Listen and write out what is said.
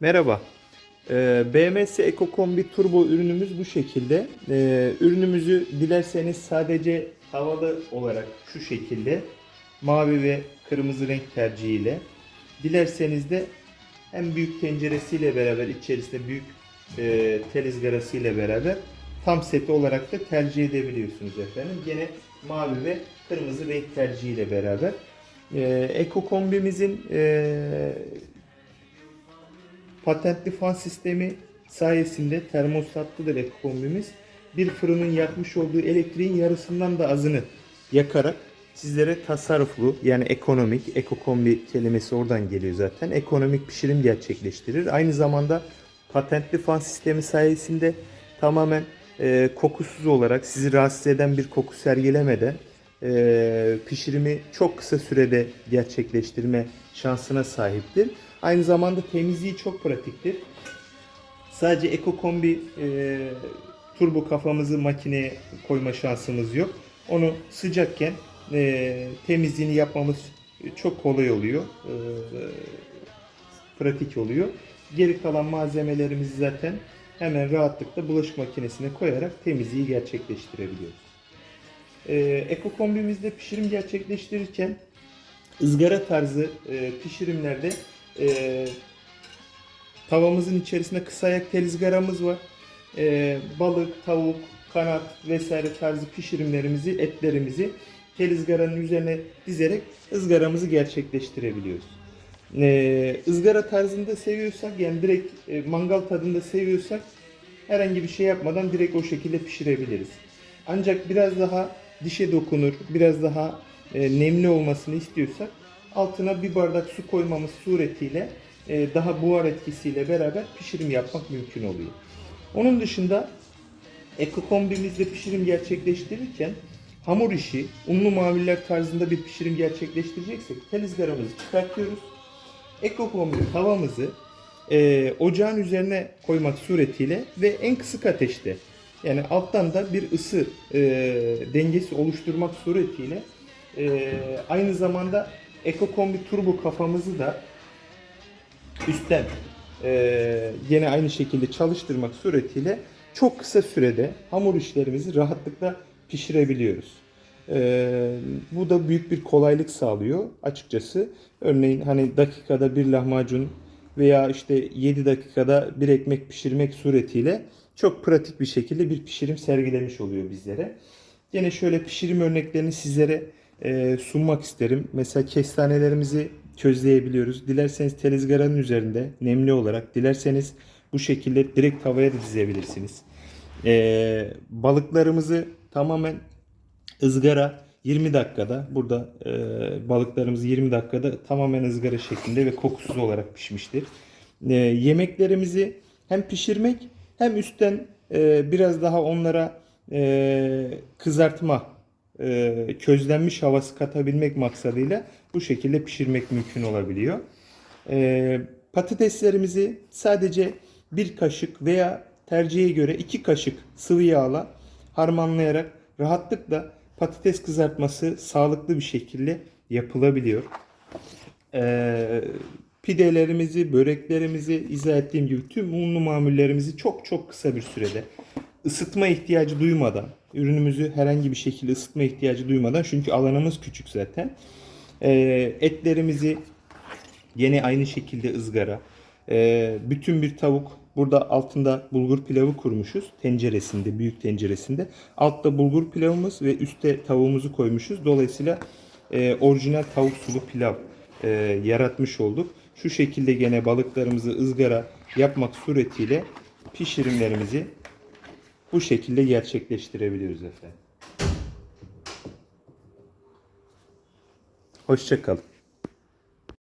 Merhaba. Ee, BMS EcoCombi Turbo ürünümüz bu şekilde. Ee, ürünümüzü dilerseniz sadece havalı olarak şu şekilde mavi ve kırmızı renk tercihiyle dilerseniz de hem büyük tenceresiyle beraber içerisinde büyük e, tel ızgarasıyla beraber tam seti olarak da tercih edebiliyorsunuz efendim. Yine mavi ve kırmızı renk tercihiyle beraber. Ee, e, Patentli fan sistemi sayesinde termostatlıdır ekokombimiz. Bir fırının yakmış olduğu elektriğin yarısından da azını yakarak sizlere tasarruflu yani ekonomik, ekokombi kelimesi oradan geliyor zaten. Ekonomik pişirim gerçekleştirir. Aynı zamanda patentli fan sistemi sayesinde tamamen e, kokusuz olarak sizi rahatsız eden bir koku sergilemeden e, pişirimi çok kısa sürede gerçekleştirme şansına sahiptir. Aynı zamanda temizliği çok pratiktir. Sadece EcoCombi e, turbo kafamızı makineye koyma şansımız yok. Onu sıcakken e, temizliğini yapmamız çok kolay oluyor. E, pratik oluyor. Geri kalan malzemelerimizi zaten hemen rahatlıkla bulaşık makinesine koyarak temizliği gerçekleştirebiliyoruz. E, EcoCombimizde pişirim gerçekleştirirken ızgara tarzı e, pişirimlerde e, tavamızın içerisinde kısa ayak tel ızgaramız var. E, balık, tavuk, kanat vesaire tarzı pişirimlerimizi, etlerimizi tel ızgaranın üzerine dizerek ızgaramızı gerçekleştirebiliyoruz. E, ızgara tarzında seviyorsak yani direkt e, mangal tadında seviyorsak herhangi bir şey yapmadan direkt o şekilde pişirebiliriz. Ancak biraz daha dişe dokunur, biraz daha e, nemli olmasını istiyorsak altına bir bardak su koymamız suretiyle e, daha buhar etkisiyle beraber pişirim yapmak mümkün oluyor. Onun dışında ekokombimizde pişirim gerçekleştirirken hamur işi, unlu mamuller tarzında bir pişirim gerçekleştireceksek tel ızgaramızı çıkartıyoruz. Ekokombi tavamızı e, ocağın üzerine koymak suretiyle ve en kısık ateşte yani alttan da bir ısı e, dengesi oluşturmak suretiyle e, aynı zamanda EcoCombi Turbo kafamızı da üstten e, yine aynı şekilde çalıştırmak suretiyle çok kısa sürede hamur işlerimizi rahatlıkla pişirebiliyoruz. E, bu da büyük bir kolaylık sağlıyor açıkçası. Örneğin hani dakikada bir lahmacun veya işte 7 dakikada bir ekmek pişirmek suretiyle çok pratik bir şekilde bir pişirim sergilemiş oluyor bizlere. Yine şöyle pişirim örneklerini sizlere e, sunmak isterim. Mesela kestanelerimizi közleyebiliyoruz. Dilerseniz tel ızgaranın üzerinde nemli olarak, dilerseniz bu şekilde direkt tavaya da dizebilirsiniz. E, balıklarımızı tamamen ızgara 20 dakikada burada e, balıklarımız 20 dakikada tamamen ızgara şeklinde ve kokusuz olarak pişmiştir. E, yemeklerimizi hem pişirmek hem üstten e, biraz daha onlara e, kızartma e, közlenmiş havası katabilmek maksadıyla bu şekilde pişirmek mümkün olabiliyor. E, patateslerimizi sadece bir kaşık veya tercihe göre iki kaşık sıvı yağla harmanlayarak rahatlıkla patates kızartması sağlıklı bir şekilde yapılabiliyor. E, pidelerimizi, böreklerimizi izah ettiğim gibi tüm unlu mamullerimizi çok çok kısa bir sürede ısıtma ihtiyacı duymadan, ürünümüzü herhangi bir şekilde ısıtma ihtiyacı duymadan çünkü alanımız küçük zaten. E, etlerimizi yine aynı şekilde ızgara. E, bütün bir tavuk burada altında bulgur pilavı kurmuşuz tenceresinde, büyük tenceresinde. Altta bulgur pilavımız ve üstte tavuğumuzu koymuşuz. Dolayısıyla e, orijinal tavuk sulu pilav e, yaratmış olduk. Şu şekilde gene balıklarımızı ızgara yapmak suretiyle pişirimlerimizi bu şekilde gerçekleştirebiliyoruz efendim. Hoşçakalın.